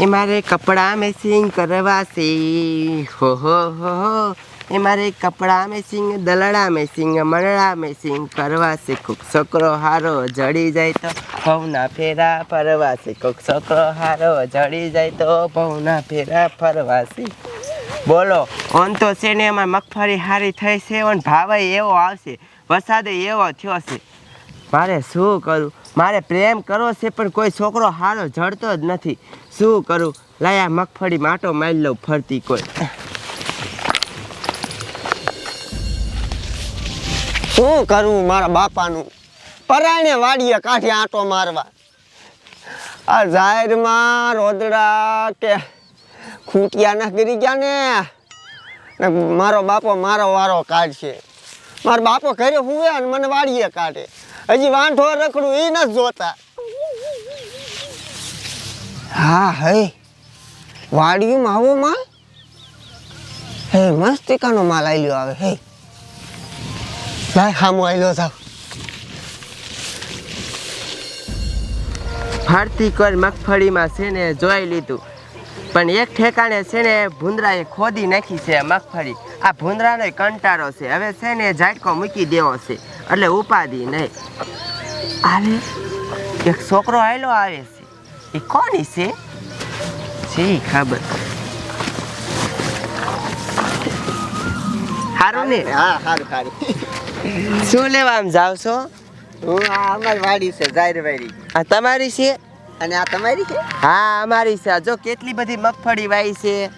એ મારે કપડાં મેસિંગ કરવા છે. હો હો હો એ મારે કપડાં મેસિંગ દલડા મેસિંગ મરડા મેસિંગ કરવા છે. કોક છોકરો હારો જડી જાય તો ભવના ફેરા ફરવા છે. કોક છોકરો હારો જડી જાય તો ભવના ફેરા ફરવા છે. બોલો, ઓન તો છે ને એમાં મગફળી હારી થઈ છે અને ભાવે એવો આવશે. વરસાદ એવો થયો છે. મારે શું કરું? મારે પ્રેમ કરવો છે, પણ કોઈ છોકરો હારો જડતો જ નથી. શું કરું? લાયા મગફળી માટો મારી લઉં ફરતી કોઈ. શું કરવું મારા બાપાનું? પરાયણે વાડીએ કાઢી આંટો મારવા. આ જાહેરમાં રોદડા કે ખૂંટિયા ના ગરી ગયા ને? ને મારો બાપો મારો વારો કાઢશે. મારો બાપો ઘરે હુવે અને મને વાડીએ કાઢે. હજી વાંઢો રખડું એ નથી જોતા. હા, હે. વાડિયું આવો માલ? હે, મસ્તિકાનો માલ આલ્યો આવે, હે. લાય, હામો આલ્યો જાવ. ફરતી કર મગફળીમાં છે ને જોઈ લીધું. પણ એક ઠેકાણે છે ને ભૂંદરાએ ખોદી નાખી છે મગફળી. આ ભૂંદરાનો કંટાળો છે. હવે છે ને ઝાટકો મૂકી દેવો છે. એટલે ઉપાધિ નહીં. આવે? એક છોકરો આવેલો આવે છે. એ કોની છે? છે ખબર. સારું ને? હા સારું સારું શું લેવા આમ જાવ છો? હું આ અમારી વાડી છે જાહેરવાડી આ તમારી છે? અને આ તમારી છે? હા અમારી છે. જો કેટલી બધી મગફળી વાઈ છે.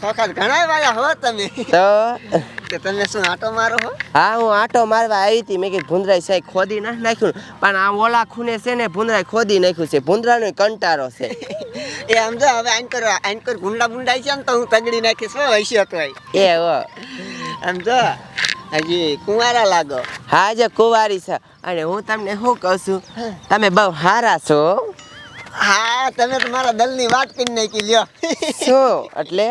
ખોખા ઘણા વાયા હો તમે. તો? તમે શું આટો મારો હો? હા હું આટો મારવા આવી હતી. મેં કીધું ભૂંદરાઈ સાહેબ ખોદી ના નાખ્યું પણ આ ઓલા ખૂને છે ને ભૂંદરાઈ ખોદી નાખ્યું છે. ભૂંદરાનો કંટારો છે. એ આમ જો હવે આઈન કરો આઈન કર ગુંડા ગુંડાઈ છે ને તો હું તગડી નાખીશ હો હશે તો એ હો. આમ જો હજી કુંવારા લાગો. હા જે કુંવારી છે. અને હું તમને શું કહું છું? તમે બહુ હારા છો. હા તમે તો મારા દલની વાત કરી નાખી લ્યો. શું? એટલે?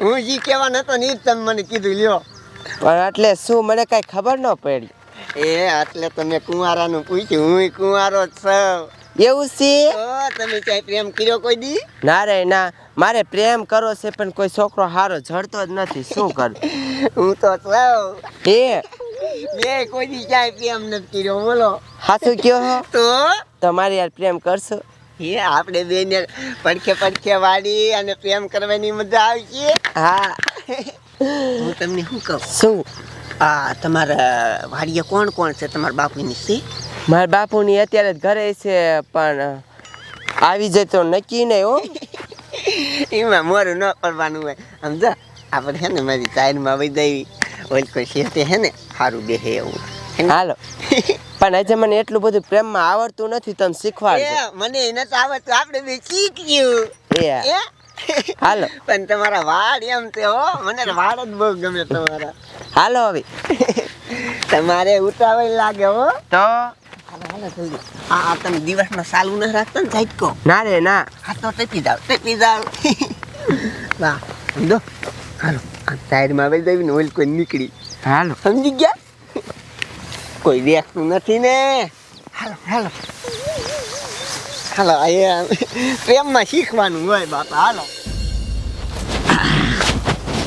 હું જી કહેવા નતો ને તમે મને કીધું લ્યો. પણ એટલે શું મને કઈ ખબર ન પડી? એ એટલે તમે કુંવારાનું પૂછ્યું હું કુંવારો છું. એવું છે? તમે ક્યાંય પ્રેમ કર્યો કોઈ દી? ના રે ના. મારે પ્રેમ કરો છે પણ કોઈ છોકરો હારો જડતો જ નથી. શું કરું? હું તો છું. એ મેં કોઈ દી ક્યાંય પ્રેમ નથી કર્યો બોલો. હાથું કયો તો? તમારી યાર પ્રેમ કરશો? એ આપણે બેને પડખે પડખે વાળી અને પ્રેમ કરવાની મજા આવશે. હા. હું તમને શું કહું? શું? આ તમારા વાડીએ કોણ કોણ છે? તમારા બાપુની છે? મારા બાપુની અત્યારે જ ઘરે છે પણ આવી જાય તો નક્કી નહીં હો. એમાં મોરું ન પડવાનું હોય. સમજો? આપણે હે ને મારી ચાઈનમાં વહી દેવી ઓલ કોઈ છે હે ને સારું બેહે એવું. હે? હાલો. પણ આજે મને એટલું બધું પ્રેમમાં આવડતું નથી તમે શીખવાડજો. મને એને તો આવડતું. આપણે બે શીખ્યું. હાલો. પણ તમારા વાળ એમ તે હો મને વાળ જ બહુ ગમે તમારા. હાલો હવે. તમારે ઉતાવળ લાગે હો. તો? આ તમે દિવસમાં સાલું ન રાખતા ને ઝાટકો? ના રે ના. હા તો ટેપી જાવ ટેપી જાવ વાહ સમજો હાલો આ માં વહી જવી ને ઓલ કોઈ નીકળી. હાલો. સમજી ગયા? કોઈ દેખતું નથી ને. હાલો હાલો. હાલો, અહીંયા પ્રેમમાં શીખવાનું હોય બાપા, હાલો.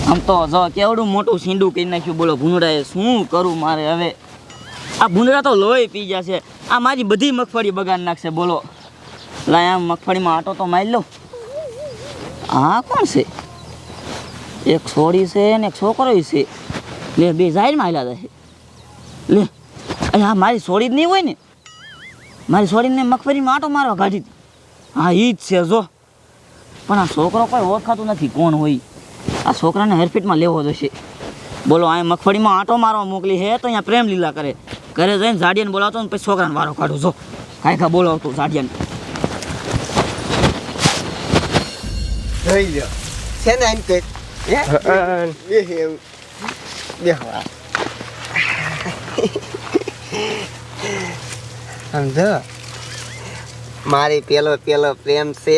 આમ તો જો કેવડું મોટું સીંડું કરી નાખ્યું, બોલો ભૂંડરાએ, શું કરું મારે હવે? આ ભૂંડરા તો લોહી પી જશે આ મારી બધી મગફળી બગાડ નાખશે, બોલો. લાય, આમ મગફળીમાં આટો તો મારી લો આ કોણ છે? એક છોડી છે ને એક છોકરો છે. લે, બે જાહેરમાં આવેલા છે. લે. આ મારી છોડી જ નહીં હોય ને? મારી છોડીને મગફળીમાં આટો મારવા કાઢી. હા એ જ છે જો. પણ આ છોકરો કોઈ ઓળખાતું નથી કોણ હોય. આ છોકરાને હેરફીટમાં લેવો જશે. બોલો આ મગફળીમાં આંટો મારવા મોકલી હે તો અહીંયા પ્રેમ લીલા કરે. ઘરે જઈને ઝાડિયાને બોલાવતો ને પછી છોકરાને વારો કાઢો જો. કાંઈ કા બોલાવતો ઝાડિયાને. જોઈ લો છે ને એમ હે? બે એવું. બે સમજો? મારી પેલો પેલો પ્રેમ છે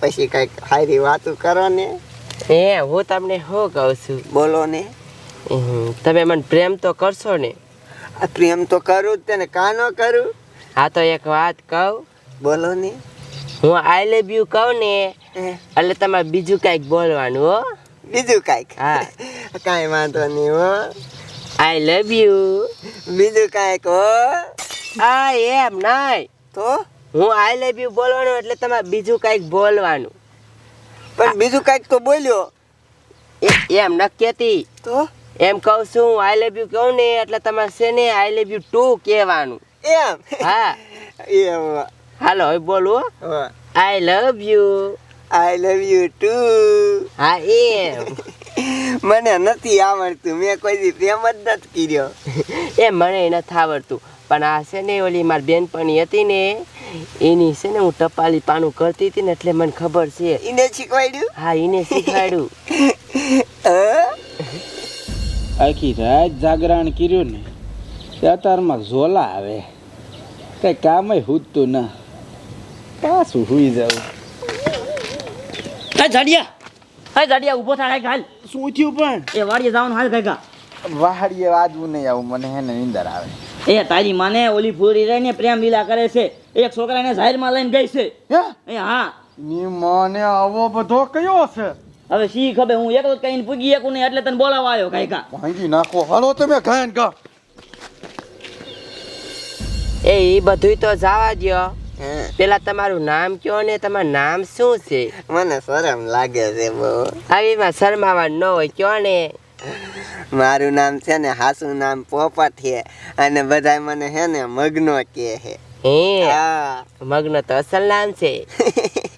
પછી કંઈક હારી વાતું કરો ને. એ હું તમને શું કહું છું? બોલો ને. તમે મને પ્રેમ તો કરશો ને? પ્રેમ તો કરું જ તેને કા ન કરું? હા તો એક વાત કહું. બોલો ને. હું આઈ લવ યુ કહું ને એટલે તમારે બીજું કાંઈક બોલવાનું હો. બીજું કાંઈક? હા. કાંઈ વાંધો નહીં હો. આઈ લવ યુ બીજું કાંઈક કહો આ એમ નહીં તો? હું આઈ લવ યુ બોલવાનું એટલે તમારે બીજું કાંઈક બોલવાનું. પણ બીજું કાંઈક તો બોલ્યો. એમ ન કહેતી. તો? એમ કહું છું હું આઈ લવ યુ કહું ને એટલે તમારે છે ને આઈ લવ યુ ટુ કહેવાનું. એમ? હા. એમ. હાલો હવે બોલું. I love you I love you too હા એમ. મને નથી આવડતું. મેં કોઈ દી પ્રેમ જ નથી કર્યો. એ મને નથી આવડતું. પણ આ છે ને ઓલી મારી બેનપણી હતી ને એની છે ને હું ટપાલી પાનું કરતી હતી ને એટલે મને ખબર છે. એને શીખવાડ્યું? હા એને શીખવાડ્યું. આખી રાત જાગરણ કર્યું ને તે અત્યારમાં ઝોલા આવે. કઈ કામે હૂતું ના. પાછું હુઈ જાવ હા જાડિયા હા જાડિયા ઊભો થાય હાલ શું થયું પણ? એ વાડીએ જવાનું હાલ કાકા. વાડીએ વાજવું નહીં આવું મને હે ને નિંદર આવે. એ તારી માને ઓલી પૂરી રહીને પ્રેમ લીલા કરે છે. એક છોકરાને જાહેરમાં લઈને ગઈ છે. એ હા. ની માને આવો બધો કયો છે? હવે શી ખબર હું એકલો કહીને પૂગી એકું નહીં એટલે તને બોલાવા આવ્યો કાકા. ભાંગી નાખો. હાલો તમે ઘાન ગા. એ એ બધું તો જવા દ્યો. પેલા તમારું નામ કયો ને તમારું નામ શું છે? મને શરમ લાગે છે બહુ. આવીમાં શરમાવા ન હોય કયો ને? મારું નામ છે ને હાસુ નામ પોપટ છે અને બધાય મને હે ને મગનો કે છે. હે? હા. મગનો તો અસલ નામ છે.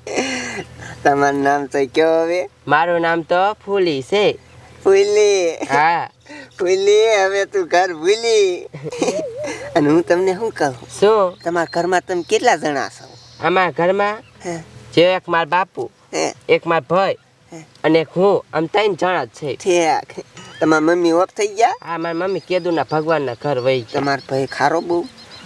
તમારું નામ તો કયો હવે? મારું નામ તો ફૂલી છે. ફૂલી હા. ફૂલી હવે તું ઘર ભૂલી. અને હું તમને શું કહું? શું? તમારા ઘરમાં તમે કેટલા જણા છો? અમારા ઘરમાં જે એક માર બાપુ એક માર ભાઈ અને એક હું આમ ત્રણ જણા જ છે. ઠીક. તમારા મમ્મી ઓફ થઈ ગયા? હા મારી મમ્મી કેદુના ભગવાનના ઘર વહી તમારા ભાઈ ખારો બહુ?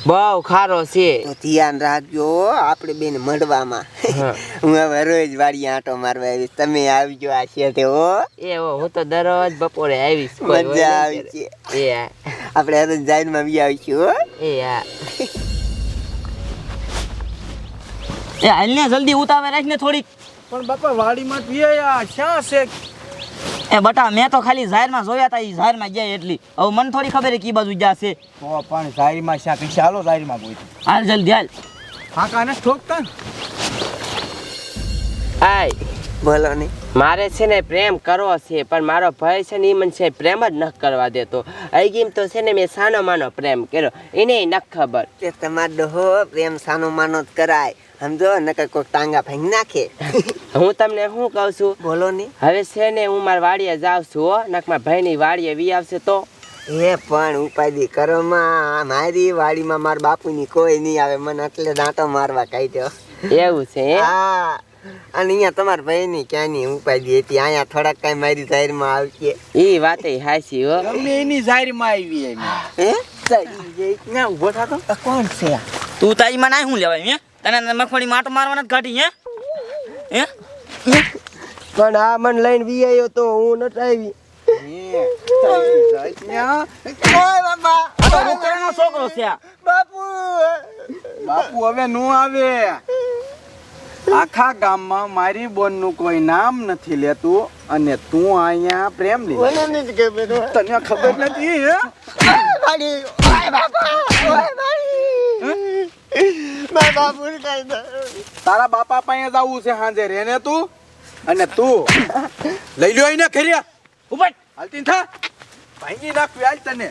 બહુ ખારો છે. તો ધ્યાન રાખજો આપણે બેન મળવામાં. હું. હવે રોજ વાડી આંટો મારવા આવીશ. તમે આવજો આ શેઠે હો. એ હું તો દરરોજ બપોરે આવીશ મજા આવી છે. એ આપણે હવે જાઈનમાં બી આવીશું હો. એ હા એ હાલને જલ્દી ઉતાવે રાખને થોડીક. પણ બાપા વાડીમાં પીયા ક્યાં છે? એ બટા મેં તો ખાલી જાહેરમાં જોયા હતા એ જાહેરમાં ગયા એટલી. હવે મને થોડી ખબર કી બાજુ ગયા છે. તો પણ જાહેરમાં શા કઈ ચાલો જાહેરમાં બોલ હાલ જલ્દી હાલ. હા કાને ઠોકતા આય બોલો ને. મારે છે ને પ્રેમ કરવો છે પણ મારો ભાઈ છે ને એ મને છે પ્રેમ જ ન કરવા દેતો. ગીમ તો છે ને મેં સાનો માનો પ્રેમ કર્યો. એને ન ખબર. કે તમારો ડોહો પ્રેમ સાનો માનો જ કરાય. સમજો નકર કોઈક ટાંગા ભાંગી નાખે. હું તમને શું કહું છું? બોલો ને. હવે છે ને હું મારા વાડીએ જાઉં છું હો નક મારા ભાઈની વાડીએ વી આવશે તો. એ પણ ઉપાધિ કરો માં મારી વાડીમાં મારા બાપુની કોઈ નહીં આવે મને એટલે દાંતો મારવા કાઢ્યો. એવું છે હે? હા. અને અહીંયા તમારા ભાઈની ક્યાંની ઉપાધિ હતી? અહીંયા થોડાક કાંઈ મારી જાહેરમાં આવશે. એ વાતે હાસી હો. ગમે એની જાહેરમાં આવી હે? કોણ છે તું તારી માં ના શું લેવાય હે? તને મગફળી માટો મારવાના કાઢી હે? હે? પણ આ મન લઈને વી આવ્યો તો હું નટ આવી. છોકરો છે. બાપુ. બાપુ હવે નું આવે. આખા ગામમાં મારી બોનનું કોઈ નામ નથી લેતું અને તું અહીંયા પ્રેમ લી હો. તને ખબર નથી હે વાડી ઓય બાપા ઓય વાડી મારા બાપુ કઈ દે તારા બાપા પાસે જવું છે હાંજે રેને તું? અને તું? લઈ લ્યો એને ખરીયા ઉપર હાલતી થા. ભાંગી નાખ વ્યાજ તને.